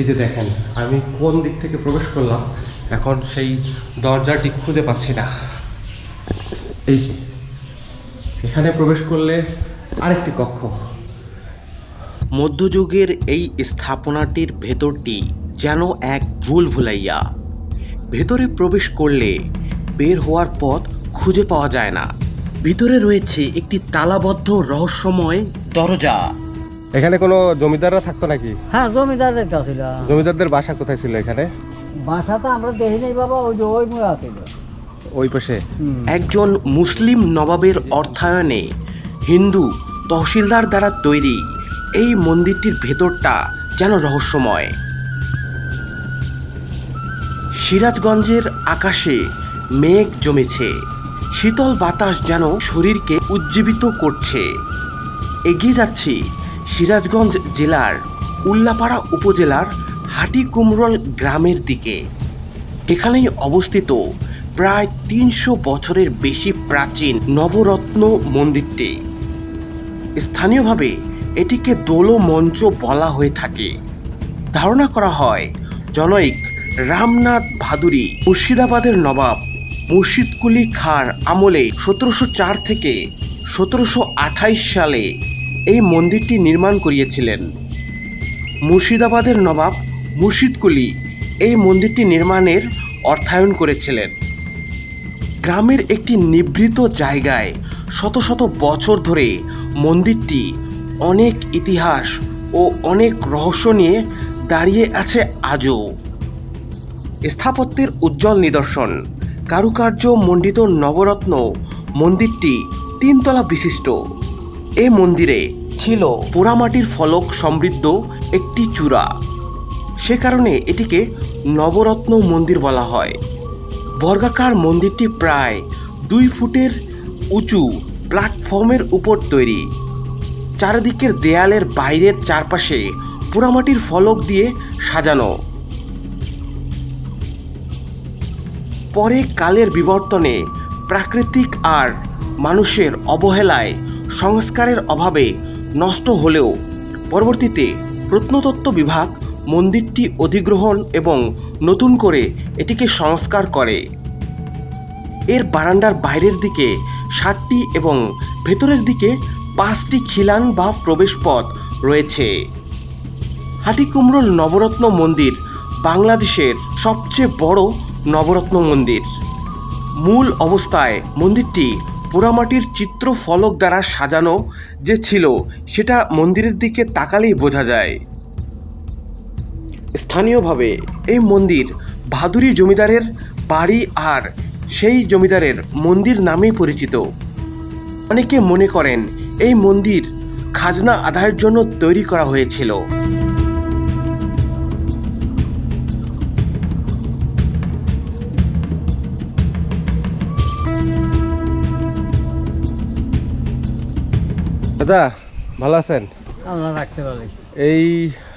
এই যে দেখেন, আমি কোন দিক থেকে প্রবেশ করলাম, এখন সেই দরজাটি খুঁজে পাচ্ছি না। এই এখানে প্রবেশ করলে আরেকটি কক্ষ। মধ্যযুগের এই স্থাপনাটির ভেতরটি যেন এক ভুল ভুলাইয়া। ভেতরে প্রবেশ করলে বের হওয়ার পথ খুঁজে পাওয়া যায় না। ভিতরে রয়েছে একটি তালাবদ্ধ রহস্যময় দরজা। এখানে কোনো জমিদাররা থাকতো নাকি? হ্যাঁ জমিদারের কাছে ছিল। জমিদারদের বাসা কোথায় ছিল এখানে? বাসাটা আমরা দেখি নাই বাবা ওই যে ওই মুড়া ছিল ওই পাশে? একজন মুসলিম নবাবের অর্থায়নে হিন্দু তহসিলদার দ্বারা তৈরি এই মন্দিরটির ভেতরটা যেন রহস্যময়। সিরাজগঞ্জের আকাশে মেঘ জমেছে শীতল বাতাস যেন শরীরকে উজ্জীবিত করছে। এগিয়ে যাচ্ছি সিরাজগঞ্জ জেলার উল্লাপাড়া উপজেলার হাটিকুমরল গ্রামের দিকে। এখানেই অবস্থিত প্রায় তিনশো বছরের বেশি প্রাচীন নবরত্ন মন্দিরটি। স্থানীয়ভাবে এটিকে দোলো মঞ্চ বলা হয়ে থাকে। ধারণা করা হয়, জনৈক রামনাথ ভাদুরী মুর্শিদাবাদের নবাব মুর্শিদকুলি খাঁর আমলে সতেরোশো চার থেকে সতেরোশো সালে এই মন্দিরটি নির্মাণ করিয়েছিলেন। মুর্শিদাবাদের নবাব মুর্শিদকুলি এই মন্দিরটি নির্মাণের অর্থায়ন করেছিলেন। গ্রামের একটি নিভৃত জায়গায় শত শত বছর ধরে মন্দিরটি অনেক ইতিহাস ও অনেক রহস্য নিয়ে দাঁড়িয়ে আছে আজও। স্থাপত্যের উজ্জ্বল নিদর্শন, কারুকার্য মণ্ডিত নবরত্ন মন্দিরটি তিনতলা বিশিষ্ট। এ মন্দিরে ছিল পোড়ামাটির ফলক সমৃদ্ধ একটি চূড়া। সে কারণে এটিকে নবরত্ন মন্দির বলা হয়। বর্গাকার মন্দিরটি প্রায় দুই ফুটের উঁচু প্ল্যাটফর্মের উপর তৈরি। চারিদিকের দেয়ালের বাইরের চারপাশে পোড়ামাটির ফলক দিয়ে সাজানো। পরে কালের বিবর্তনে প্রাকৃতিক আর মানুষের অবহেলায় সংস্কারের অভাবে নষ্ট হলেও পরবর্তীতে প্রত্নতত্ত্ব বিভাগ মন্দিরটি অধিগ্রহণ এবং নতুন করে এটিকে সংস্কার করে। এর বারান্দার বাইরের দিকে ষাটটি এবং ভেতরের দিকে পাঁচটি খিলান বা প্রবেশপথ রয়েছে। হাটিকুমরুল নবরত্ন মন্দির বাংলাদেশের সবচেয়ে বড় নবরত্ন মন্দির। মূল অবস্থায় মন্দিরটি পোড়ামাটির চিত্র ফলক দ্বারা সাজানো যে ছিল, সেটা মন্দিরের দিকে তাকালেই বোঝা যায়। স্থানীয়ভাবে এই মন্দির ভাদুরী জমিদারের বাড়ি আর সেই জমিদারের মন্দির নামেই পরিচিত। অনেকে মনে করেন এই মন্দির খাজনা আদায়ের জন্য তৈরি করা হয়েছিল। দাদা ভালো আছেন? আল্লাহ রাখতে পারে এই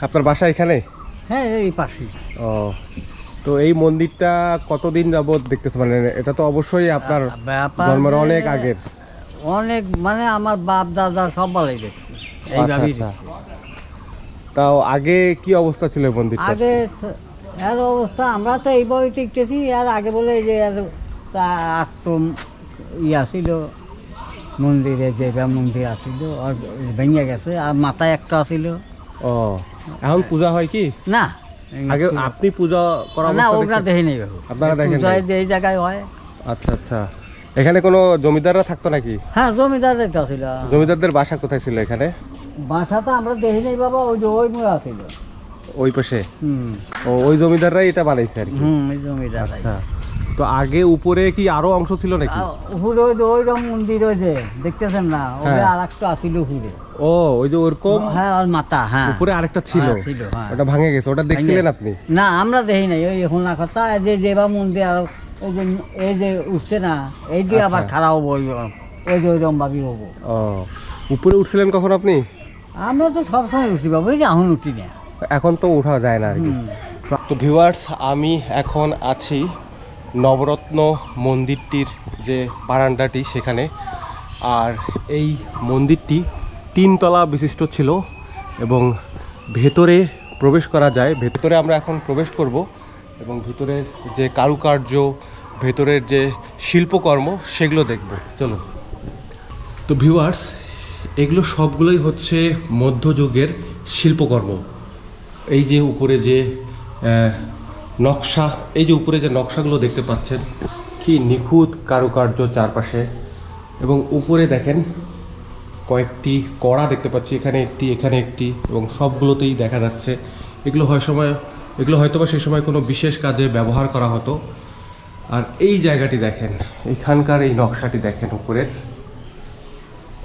আপনার বাসা এখানে? হ্যাঁ এই পাশে ও তো এই মন্দিরটা কতদিন যাবত দেখতেছে মানে এটা তো অবশ্যই আপনার জন্মের অনেক আগের। অনেক মানে আমার বাপ দাদা সব বলাই দেখছি এইভাবেই আচ্ছা, তাও আগে কি অবস্থা ছিল এই মন্দিরটা আগে এর অবস্থা আমরা তো এইভাবে টিকতেছি আর আগে বলে যে এর তা আটম ইয়া ছিল মন্দিরে যে মন্দির আসিল আর ভেঙে গেছে আর মাথায় একটা ছিল ও এখন পূজা হয় কি? না। আগে আপনি পূজা করা না ওগুলা দেখি নেই আপনারা দেখেন? যে এই জায়গায় হয়। আচ্ছা আচ্ছা। এখানে কোনো জমিদাররা থাকতো নাকি? হ্যাঁ জমিদারের কাছে ছিল জমিদারদের বাসা কোথায় ছিল এখানে? বাসা তো আমরা দেখি নেই বাবা ওই যে ওই মুড়া ছিল ওই পাশে? হুম। ও ওই জমিদাররাই এটা বানাইছে আর কি? হুম ওই জমিদার আচ্ছা। তো আগে উপরে কি আরও অংশ ছিল নাকি? উপরে ওই যে ওই রকম মন্দির ওই যে দেখতেছেন না? ওই। আর একটা আসিল উপরে। ও ওই যে ওরকম? হ্যাঁ আর মাথা হ্যাঁ। উপরে আরেকটা ছিল? হ্যাঁ, হ্যাঁ। ওটা ভাঙে গেছে ওটা দেখছিলেন আপনি? না আমরা দেখি নাই ওই হোনা কথা যে যেবা মন্দির আর ওই যে এই যে উঠছে না এই দিয়ে আবার আচ্ছা। খারাপ হব ওই ওই যে ওই রকম ভাবি হব। ও উপরে উঠছিলেন কখন আপনি? আমরা তো সবসময় উঠি বাবু এই যে এখন উঠি না। এখন তো উঠা যায় না আর কি। তো ভিউয়ার্স আমি এখন আছি নবরত্ন মন্দিরটির যে বারান্দাটি সেখানে। আর এই মন্দিরটি তিনতলা বিশিষ্ট ছিল এবং ভেতরে প্রবেশ করা যায়। ভেতরে আমরা এখন প্রবেশ করব এবং ভিতরের যে কারুকার্য, ভেতরের যে শিল্পকর্ম সেগুলো দেখব। চলো তো ভিউয়ার্স এগুলো সবগুলোই হচ্ছে মধ্যযুগের শিল্পকর্ম। এই যে উপরে যে নকশা, এই যে উপরে যে নকশাগুলো দেখতে পাচ্ছেন, কি নিখুঁত কারুকার্য চারপাশে। এবং উপরে দেখেন কয়েকটি কড়া দেখতে পাচ্ছি, এখানে একটি এখানে একটি, এবং সবগুলোতেই দেখা যাচ্ছে। এগুলো হয় সময়, এগুলো হয়তো বা সেই সময় কোনো বিশেষ কাজে ব্যবহার করা হতো। আর এই জায়গাটি দেখেন, এখানকার এই নকশাটি দেখেন উপরের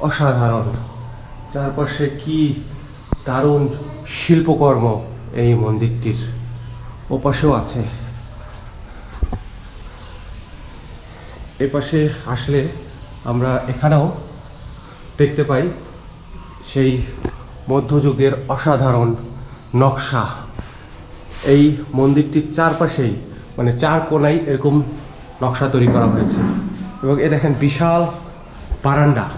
অসাধারণ। চারপাশে কি দারুণ শিল্পকর্ম এই মন্দিরটির। ওপাশেও আছে। এপাশে আসলে আমরা এখানেও দেখতে পাই সেই মধ্যযুগের অসাধারণ নকশা। এই মন্দিরটির চারপাশেই মানে চার কোনায় এরকম নকশা তৈরি করা হয়েছে। এবং এ দেখেন বিশাল বারান্দা।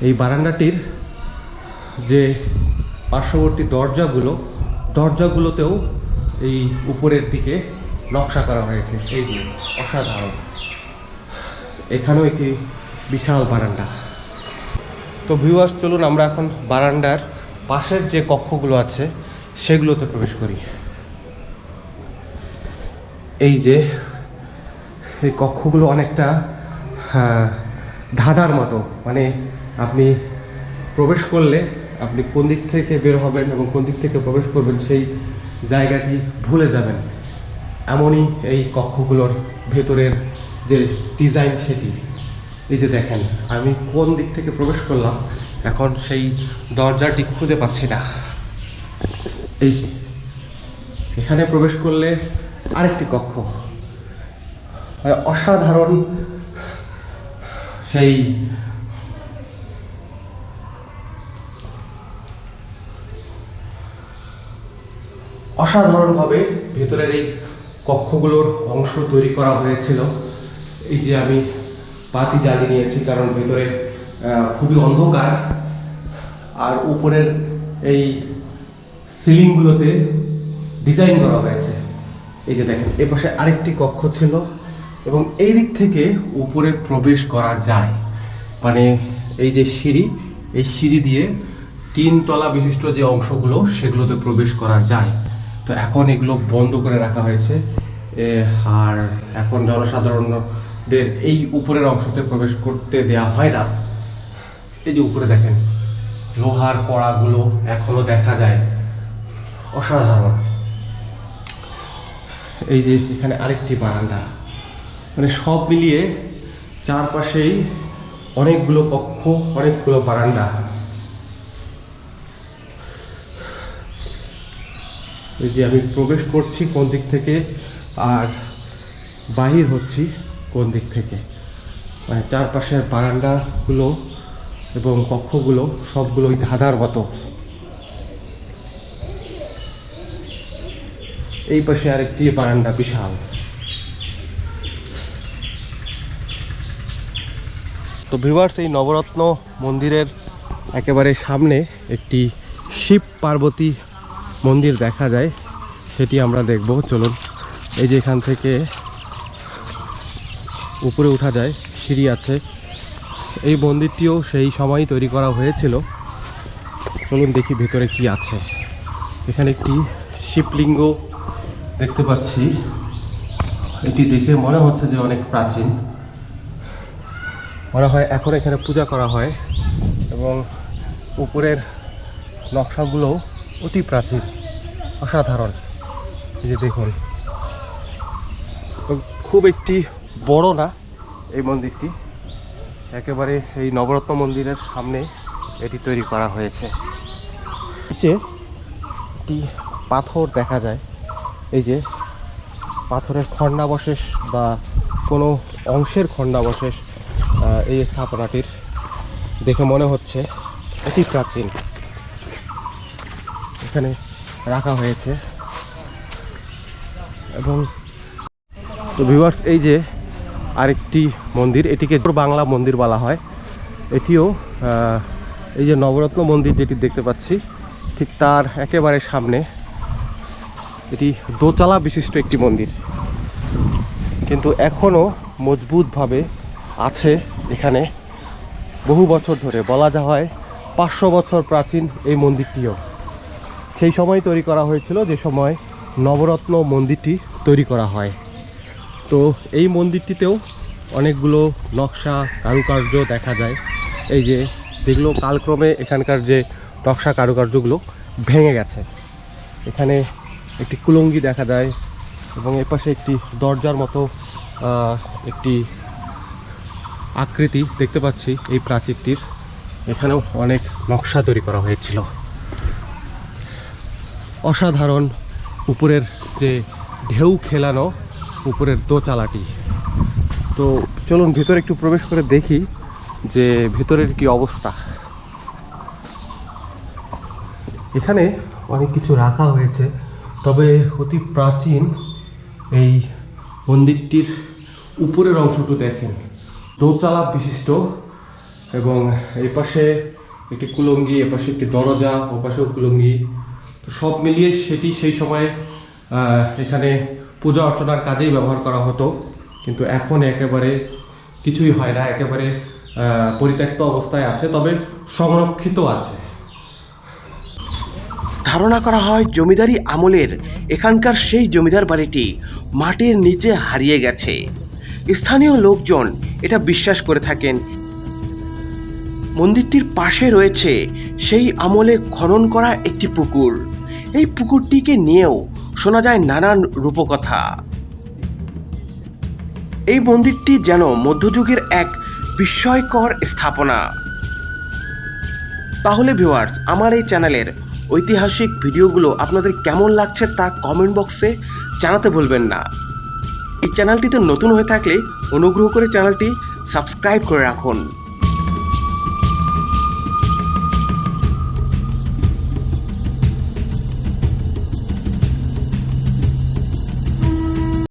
এই বারান্দাটির যে পার্শ্ববর্তী দরজাগুলো দরজাগুলোতেও এই উপরের দিকে নকশা করা হয়েছে। এই যে অসাধারণ। এখানেও একটি বিশাল বারান্দা। তো ভিউয়ার্স চলুন আমরা এখন বারান্দার পাশের যে কক্ষগুলো আছে, সেগুলোতে প্রবেশ করি। এই যে এই কক্ষগুলো অনেকটা ধাঁধার মতো। মানে আপনি প্রবেশ করলে আপনি কোন দিক থেকে বের হবেন এবং কোন দিক থেকে প্রবেশ করবেন সেই জায়গাটি ভুলে যাবেন। এমনই এই কক্ষগুলোর ভেতরের যে ডিজাইন সেটি। এই যে দেখেন, আমি কোন দিক থেকে প্রবেশ করলাম, এখন সেই দরজাটি খুঁজে পাচ্ছি না। এই যে, এখানে প্রবেশ করলে আরেকটি কক্ষ। অসাধারণ সেই অসাধারণভাবে ভেতরের এই কক্ষগুলোর অংশ তৈরি করা হয়েছিল। এই যে আমি বাতি জ্বালিয়ে নিয়েছি কারণ ভেতরে খুবই অন্ধকার। আর উপরের এই সিলিংগুলোতে ডিজাইন করা হয়েছে। এই যে দেখেন, এ পাশে আরেকটি কক্ষ ছিল এবং এই দিক থেকে উপরে প্রবেশ করা যায়। মানে এই যে সিঁড়ি, এই সিঁড়ি দিয়ে তিনতলা বিশিষ্ট যে অংশগুলো, সেগুলোতে প্রবেশ করা যায়। তো এখন এগুলো বন্ধ করে রাখা হয়েছে। আর এখন জনসাধারণদের এই উপরের অংশতে প্রবেশ করতে দেয়া হয় না। এই যে উপরে দেখেন, লোহার কড়াগুলো এখনও দেখা যায়। অসাধারণ। এই যে এখানে আরেকটি বারান্দা। মানে সব মিলিয়ে চারপাশেই অনেকগুলো কক্ষ, অনেকগুলো বারান্দা। এই যে আমি প্রবেশ করছি কোন দিক থেকে আর বাহির হচ্ছি কোন দিক থেকে। মানে চারপাশের বারান্দাগুলো এবং কক্ষগুলো সবগুলোই ধাঁধার মতো। এই পাশে আরেকটি বারান্দা বিশাল। তো ভিভার্স এই নবরত্ন মন্দিরের একেবারে সামনে একটি শিব পার্বতী মন্দির দেখা যায়, সেটি আমরা দেখব। চলুন, এই যে এখান থেকে উপরে ওঠা যায়, সিঁড়ি আছে। এই মন্দিরটিও সেই সময়ই তৈরি করা হয়েছিল। চলুন দেখি ভেতরে কি আছে। এখানে একটি শিবলিঙ্গ দেখতে পাচ্ছি। এটি দেখে মনে হচ্ছে যে অনেক প্রাচীন। মনে হয় এখন এখানে পূজা করা হয় এবং উপরের নকশাগুলো অতি প্রাচীন, অসাধারণ। এই যে দেখুন। খুব একটি বড় না এই মন্দিরটি। একেবারে এই নবরত্ন মন্দিরের সামনে এটি তৈরি করা হয়েছে। একটি পাথর দেখা যায়। এই যে পাথরের খণ্ডাবশেষ বা কোনো অংশের খণ্ডাবশেষ এই স্থাপনাটির দেখে মনে হচ্ছে অতি প্রাচীন। এখানে রাখা হয়েছে। এবং তো ভিউয়ার্স এই যে আরেকটি মন্দির, এটিকে বাংলা মন্দির বলা হয়। এটিও এই যে নবরত্ন মন্দির যেটি দেখতে পাচ্ছি, ঠিক তার একেবারে সামনে। এটি দোতলা বিশিষ্ট একটি মন্দির। কিন্তু এখনও মজবুতভাবে আছে এখানে। বহু বছর ধরে বলা যা হয় পাঁচশো বছর প্রাচীন এই মন্দিরটিও। সেই সময় তৈরি করা হয়েছিল, যে সময় নবরত্ন মন্দিরটি তৈরি করা হয়। তো এই মন্দিরটিতেও অনেকগুলো নকশা কারুকার্য দেখা যায়। এই যে যেগুলো কালক্রমে এখানকার যে নকশা কারুকার্যগুলো ভেঙে গেছে। এখানে একটি কুলঙ্গি দেখা যায় এবং এপাশে একটি দরজার মতো একটি আকৃতি দেখতে পাচ্ছি এই প্রাচীরটির। এখানেও অনেক নকশা তৈরি করা হয়েছিল। অসাধারণ উপরের যে ঢেউ খেলানো উপরের দোচালাটি। তো চলুন ভিতরে একটু প্রবেশ করে দেখি যে ভিতরের কি অবস্থা। এখানে অনেক কিছু রাখা হয়েছে, তবে অতি প্রাচীন এই মন্দিরটির উপরের অংশটু দেখেন। দোচালা বিশিষ্ট এবং এই পাশে একটি কুলঙ্গি, এপাশে একটি দরজা ও পাশেও কুলঙ্গি। তো সব মিলিয়ে সেটি সেই সময় এখানে পূজা অর্চনার কাজেই ব্যবহার করা হতো। কিন্তু এখন একেবারে কিছুই হয় না, একেবারে পরিত্যক্ত অবস্থায় আছে, তবে সংরক্ষিত আছে। ধারণা করা হয় জমিদারি আমলের এখানকার সেই জমিদার বাড়িটি মাটির নিচে হারিয়ে গেছে। স্থানীয় লোকজন এটা বিশ্বাস করে থাকেন। মন্দিরটির পাশে রয়েছে সেই আমলে খনন করা একটি পুকুর। এই পুকুরটিকে নিয়েও শোনা যায় নানান রূপকথা। এই মন্দিরটি যেন মধ্যযুগের এক বিস্ময়কর স্থাপনা। তাহলে ভিউয়ার্স আমার এই চ্যানেলের ঐতিহাসিক ভিডিওগুলো আপনাদের কেমন লাগছে তা কমেন্ট বক্সে জানাতে ভুলবেন না। এই চ্যানেলটিতে নতুন হয়ে থাকলে অনুগ্রহ করে চ্যানেলটি সাবস্ক্রাইব করে রাখুন।